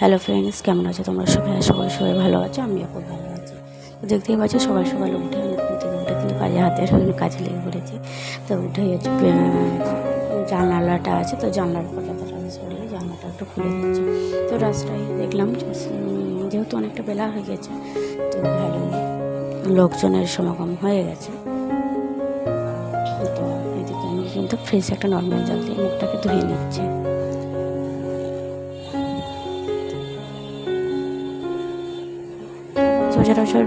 Hello friends কেমন আছো তোমরা সবাই? আশা করি সবাই ভালো আছো, আমিও খুব ভালো আছি। দেখতেই পাচ্ছ সকাল সকাল উঠে আমি উঠে কিন্তু কাজে হাতের কাজে লেগে পড়েছি। তো উঠে হচ্ছে জানালাটা আছে, তো জানলার পর্দাটা আমি সরিয়ে জানলাটা একটু খুলে দিচ্ছি। তো রাস্তায় দেখলাম যেহেতু অনেকটা বেলা হয়ে গেছে, তো ভালোই লোকজনের সমাগম হয়ে গেছে। তো এদিকে আমি কিন্তু ফ্রেশ একটা নর্মাল জল দিয়ে মুখটাকে ধুয়ে নিচ্ছি। সচরাচর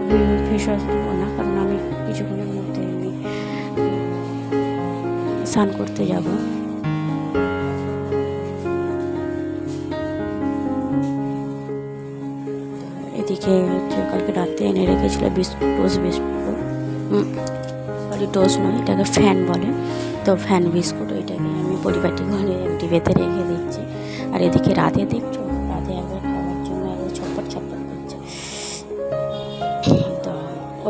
ফেস ওয়াশ না, কারণ আমি কিছুক্ষণের মধ্যে আমি স্নান করতে যাব। এদিকে হচ্ছে কালকে রাতে এনে রেখেছিল biscuit toast biscuit. Sorry toast নয়, এটাকে ফ্যান বলে। তো ফ্যান বিস্কুট ওইটাকে আমি পরিবারটি ঘরে ডিবেতে রেখে দিচ্ছি। আর এদিকে রাতে দেখছ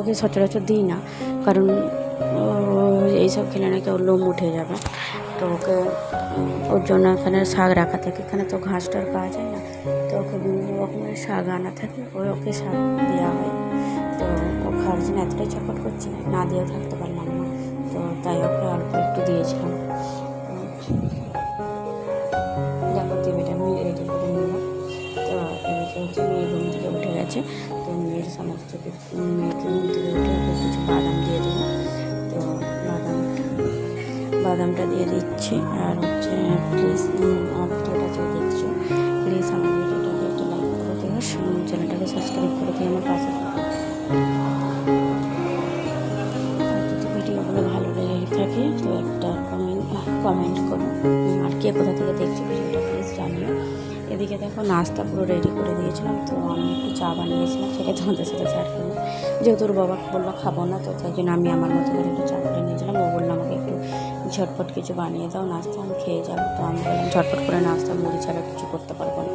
ওকে সচরাচর দিই না। কারণ এইসব খেলে নাকি ওর লোম উঠে যাবে। তো ওকে, ওর জন্য এখানে শাক রাখা থাকে। এখানে তো ঘাস টার পাওয়া যায় না। তো ওকে বিভিন্ন রকমের শাক আনা থাকে। ওই ওকে শাক দেওয়া হয়। তো ও খাওয়ার জন্য এতটাই চটপট করছে না দিয়েও থাকতে পারলাম না। তো তাই ওকে অল্প একটু দিয়েছিলাম। সমস্ত মেয়েকে ওকে কিছু বাদাম দিয়ে দেবো। তো বাদাম, বাদামটা দিয়ে দিচ্ছি। আর হচ্ছে প্লিজ ভিডিওটা যে দেখছ প্লিজ আমার ভিডিওটাকে একটু লাইক করে দিও। চ্যানেলটাকে সাবস্ক্রাইব করে দিয়ে আমার পাশে। ভিডিওগুলো ভালো লেগে থাকে, তো একটা কমেন্ট কমেন্ট করো। আর কে কোথা থেকে দেখছ ভিডিওটা প্লিজ জানিও। এদিকে দেখো নাস্তা পুরো রেডি করে দিয়েছিলাম, তো আমি একটু চা বানিয়েছিলাম, সেটা তোমাদের সাথে শেয়ার করব যেহেতু ওর বাবা বলল খাব না, তো তাই জন্য আমি আমার মতো করে একটু চা করে নিয়েছিলাম। ও বলল, আমাকে একটু ঝটপট কিছু বানিয়ে দাও, নাস্তা আমি খেয়ে যাব। তো আমি বললাম, ঝটপট করে নাস্তা, মুড়ি ছাড়া কিছু করতে পারব না।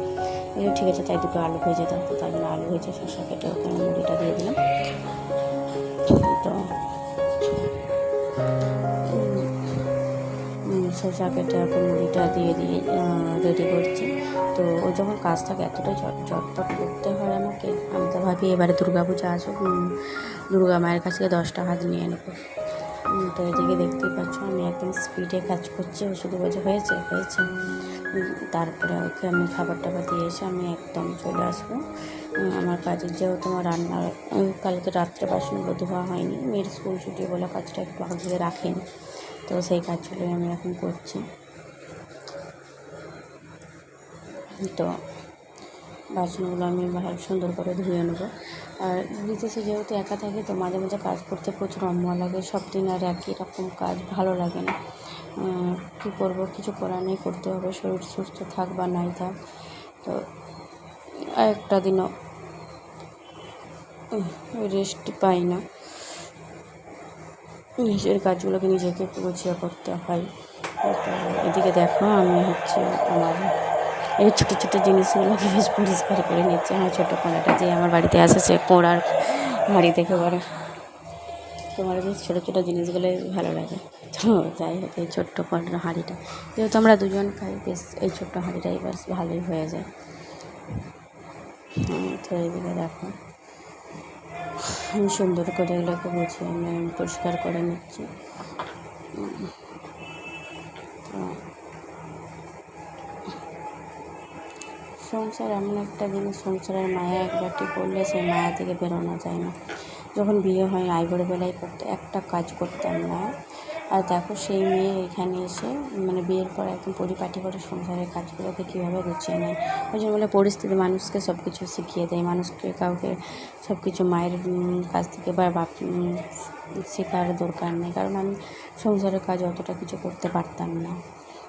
যে ঠিক আছে, তাই দুটো আলু ভেজে দাও, তো তাই জন্য আলু ভেজে শসা কেটে ওখানে মুড়িটা দিয়ে দিলাম। তো শসা কেটে ওকে মুড়িটা দিয়ে দিয়ে রেডি করছি। তো ও যখন কাজ থাকে এতটাই চটপট করতে হয় আমাকে, আমি তো ভাবি এবারে দুর্গা পূজা আসুক দুর্গা মায়ের কাছ থেকে দশটা হাত নিয়ে নেব। তো এদিকে দেখতেই পাচ্ছ আমি একদম স্পিডে কাজ করছি ও শুধু হয়েছে হয়েছে। তারপরে ওকে আমি খাবার টাবার দিয়ে এসে আমি একদম চলে আসব। আমার কাজের যেহেতু আমার রান্নার কালকে রাত্রে বাসনগুলো ধোয়া হয়নি, মেয়ের স্কুল ছুটি বলে কাজটা একটু আগে রাখেনি। তো সেই কাজগুলোই আমি এখন করছি। তো বাসনগুলো আমি ভালো সুন্দর করে ধুয়ে নেব। আর বিদেশে যেহেতু একা থাকি, তো মাঝে মাঝে কাজ করতে প্রচুর অম্মা লাগে। সব দিন আর একই রকম কাজ, ভালো লাগে না। কী করব? কিছু করার নেই, করতে হবে। শরীর সুস্থ থাক বা নাই থাক। তো একটা দিনও রেস্ট পাই না। নিজের কাজগুলোকে নিজেকে গুছিয়ে করতে হয়। এদিকে দেখো, আমি হচ্ছে আমার এই ছোটো ছোটো জিনিসগুলোকে বেশ পরিষ্কার করে নিচ্ছি আমার ছোটো কোনাটা যে আমার বাড়িতে আসে সে কোড়ার হাঁড়ি দেখে পরে তোমার বেশ ছোটো ছোটো জিনিসগুলোই ভালো লাগে। তো যাই হোক, এই ছোট্ট কোনার হাঁড়িটা। যেহেতু আমরা দুজন খাই, বেশ এই ছোট্ট হাঁড়িটাই বেশ ভালোই হয়ে যায়। তো এইদিকে দেখো। সুন্দর করে এগুলোকে গুছিয়ে আমি পরিষ্কার করে নিচ্ছি উম, তো সংসার এমন একটা জিনিস, সংসারের মায়া একবারটি করলে সেই মায়া থেকে বেরোনো যায় না। যখন বিয়ে হয় আইবুড়ো বেলায় করতে, একটা কাজ করতাম না। আর দেখো, সেই মেয়ে এখানে এসে মানে বিয়ের পর একদম পরিপাটি করে সংসারের কাজগুলোকে কীভাবে গুছিয়ে নেয়? ওই জন্য বলে, পরিস্থিতি মানুষকে সব কিছু শিখিয়ে দেয়। মানুষকে কাউকে সব কিছু মায়ের কাছ থেকে বা বাপ শেখার দরকার নেই। কারণ আমি সংসারের কাজ অতটা কিছু করতে পারতাম না।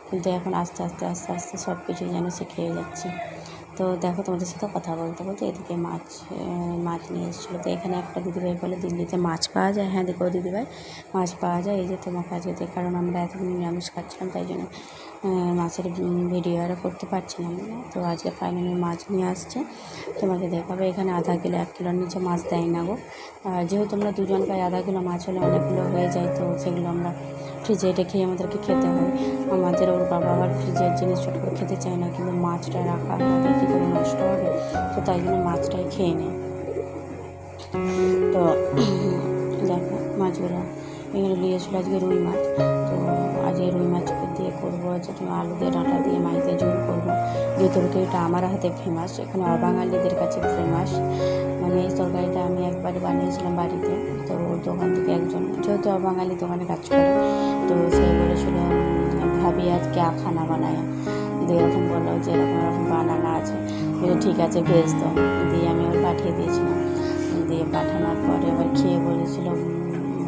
কিন্তু এখন আস্তে আস্তে আস্তে আস্তে সব কিছুই যেন শিখিয়ে যাচ্ছি। তো দেখো তোমাদের সাথে কথা বলতে বলতে এদিকে মাছ মাছ নিয়ে এসেছিল। তো এখানে একটা দিদিভাই বলে, দিল্লিতে মাছ পাওয়া যায়? হ্যাঁ দেখো দিদিভাই, মাছ পাওয়া যায়। এই যে কাছে দেখ কারণ আমরা এতদিন নিরামিষ খাচ্ছিলাম, তাই জন্য মাছের ভিডিও আর করতে পারছিলাম না। তো আজকে ফাইনালি মাছ নিয়ে আসছে। তোমাকে দেখাবে, এখানে আধা কিলো, এক কিলোর নিচে মাছ দেয় না গো। যেহেতু আমরা দুজন পাই আধা কিলো মাছ হলে অনেকগুলো হয়ে যায়, তো সেগুলো আমরা ফ্রিজে রেখেই আমাদেরকে খেতে হয়। আমাদের ওর বাবা আবার ফ্রিজের জিনিস ছোটো করে খেতে চায় না, কিন্তু মাছটা রাখা আমাদের কী করে নষ্ট হবে? তো তাই জন্য মাছটাই খেয়ে নেয়। তো, দেখো, মাছগুলো এখানে নিয়েছিল আজকে রুই মাছ। আজকে রুই মাছ দিয়ে করব তোমার আলু দিয়ে ডাঁটা দিয়ে মাছ দিয়ে ঝোল করব। যে তরকারিটা আমার হাতে ফেমাস, এখানে অবাঙালিদের কাছে ফেমাস। মানে এই তরকারিটা আমি একবার বানিয়েছিলাম বাড়িতে, তো ওর দোকান থেকে একজন, যেহেতু অবাঙালি দোকানে কাজ করে, তো সে বলেছিল ভাবি আজকে ক্যা খানা বানায়। দিয়ে এরকম বলল যে এরকম এরকম বানানো আছে। বলে ঠিক আছে, ভেজ দিয়ে আমি ওর পাঠিয়ে দিয়েছিলাম। দিয়ে পাঠানোর পরে এবার খেয়ে বলেছিল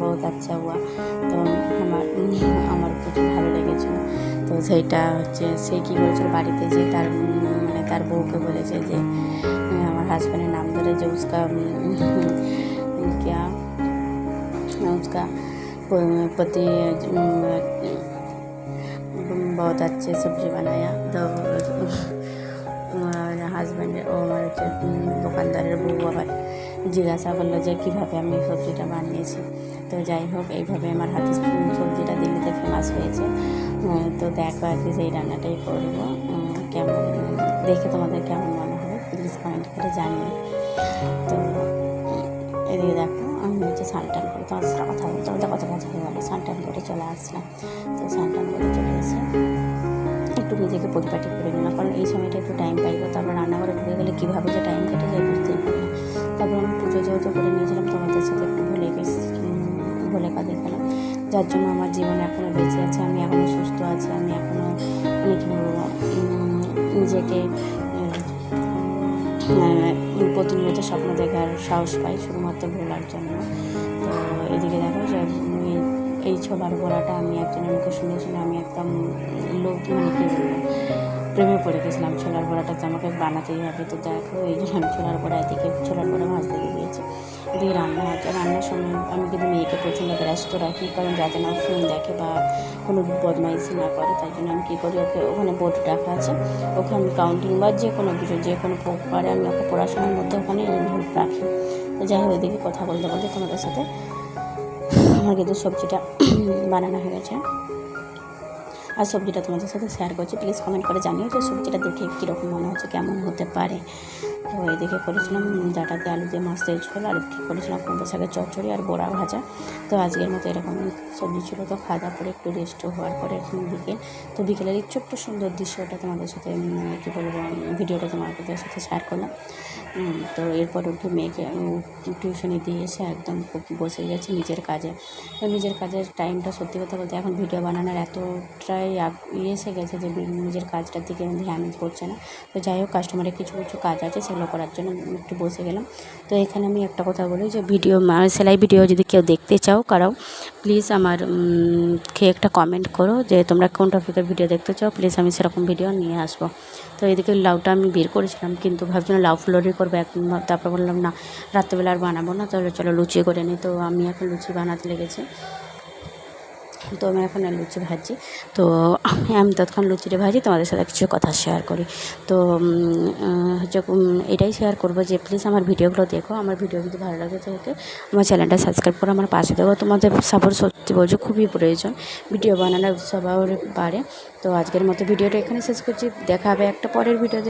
"উম, বহুত আচ্ছা হুয়া তো আমার উম, আমার প্রচুর ভালো লেগেছিলো তো সেইটা হচ্ছে সে কী করেছিল বাড়িতে যে তার উম, মানে তার বউকে বলেছে যে উম, আমার হাজব্যান্ডের নাম ধরে যে উসকা উম, ক্যা उसका पति बहुत अच्छे सब्ज़ी बनाया तो হাজব্যান্ড ও আমার হচ্ছে দোকানদারের বউ আবার জিজ্ঞাসা করল যে কীভাবে আমি সবজিটা বানিয়েছি। তো যাই হোক, এইভাবে আমার হাতে সবজিটা দিল্লিতে ফেমাস হয়েছে। তো দেখো আর কি সেই রান্নাটাই করব। কেমন, দেখে তোমাদের কেমন মনে হবে প্লিজ কমেন্ট করে জানিও। তো, এদিকে দেখো, আমি হচ্ছে স্নান করে তোমার সাথে কথা বলতে বলতে কত কথা হয়ে গেলো টান করে চলে আসলাম। তো স্নান টান করে চলে এসে নিজেকে পরিপাটি করে নিলাম। কারণ এই সময়টা একটু টাইম পাইবো তারপর রান্নাঘরে ঢুকে গেলে কীভাবে যে টাইম কেটে যায় বুঝতেই পারি তারপর আমি পুজো যেহেতু করে নিয়েছিলাম তোমাদের সাথে একটু ভুলে গেছি ভুলে কাঁদে গেলাম। যার জন্য আমার জীবন এখনও বেঁচে আছে, আমি এখনও সুস্থ আছি, আমি এখনও মানে কী বলব নিজেকে প্রতিনিয়ত স্বপ্ন দেখার সাহস পাই শুধুমাত্র ভোলার জন্য। তো এদিকে দেখো যে এই ছোলার বড়াটা আমি একজনের মুখে শুনে শুনে আমি একদম লোক মানে প্রেমে পড়ে গেছিলাম। ছোলার বড়াটা তো আমাকে বানাতেই হবে, তো দেখো, এই জন্য আমি ছোলার বড়া এদিকে, ছোলার বড়া ভাজতে দিয়েছি দিয়ে রান্না হচ্ছে রান্নার সময় আমি কিন্তু মেয়েকে প্রচণ্ড ব্যস্ত রাখি, কারণ যাতে না ফোন দেখে বা কোনো বদমাইশি না করে তাই জন্য আমি কী করি, ওকে ওখানে বোর্ড রাখা আছে। ওখানে কাউন্টিং বা যে কোনো কিছু, যে কোনো পারে আমি ওকে পড়াশোনার মধ্যে ওখানে রাখি। তো যাই হোক, এদিকে কথা বলতে বলতে তোমাদের সাথে কিন্তু সবজিটা বানানো হয়ে গেছে। আর সবজিটা তোমাদের সাথে শেয়ার করছি। প্লিজ কমেন্ট করে জানিও যে সবজিটা দেখে কীরকম মনে হচ্ছে, কেমন হতে পারে। তো এদিকে করেছিলাম ডাটাতে আলু দিয়ে মাছ দিয়ে ঝোল, আর করেছিলাম কুমড়ো শাকের চচ্চড়ি আর বড়া ভাজা। তো আজকের মতো এরকম সবজি ছিল, তো খাওয়া দাওয়া করে একটু রেস্ট হওয়ার পরে এখন বিকেল। তো বিকেলের এই ছোট্ট সুন্দর দৃশ্যটা তোমাদের সাথে কী বলব ভিডিওটা তোমাদের সাথে শেয়ার করলাম। তো এরপর উঠে মেয়েকে টিউশনি দিয়ে এসে একদম বসে গেছি নিজের কাজে। তো নিজের কাজের টাইমটা সত্যি কথা বলতে এখন ভিডিও বানানোর এতটাই ইয়ে এসে গেছে যে নিজের কাজটার দিকে ধ্যান করছে না। তো যাই হোক কাস্টমারের কিছু কিছু কাজ আছে, সেগুলো করার জন্য একটু বসে গেলাম। তো এখানে আমি একটা কথা বলি যে ভিডিও সেলাই ভিডিও যদি কেউ দেখতে চাও কারাও প্লিজ আমার খেয়ে একটা কমেন্ট করো যে তোমরা কোন টপিকের ভিডিও দেখতে চাও প্লিজ আমি সেরকম ভিডিও নিয়ে আসব। তো এদিকে লাউটা আমি বের করেছিলাম, কিন্তু ভাবছিলাম লাউ ফ্লোরি করব, এক তারপর বললাম না, রাত্রেবেলা আর বানাবো না, তাহলে চলো লুচি করে নিই। তো আমি এখন লুচি বানাতে লেগেছি। তো আমি এখন লুচি ভাজি। তো আমি তৎক্ষণ লুচিটা ভাজি, তোমাদের সাথে কিছু কথা শেয়ার করি। তো হচ্ছে এটাই শেয়ার করব যে প্লিজ আমার ভিডিওগুলো দেখো, আমার ভিডিও যদি ভালো লাগে থাকে, আমার চ্যানেলটা সাবস্ক্রাইব করে, আমার পাশে দেবো তোমাদের সাপোর্ট সত্যি বলছো, খুবই প্রয়োজন। ভিডিও বানানোর উৎসাহ বাড়ে। তো আজকের মতো ভিডিওটা এখানে শেষ করছি। দেখা হবে একটা পরের ভিডিওতে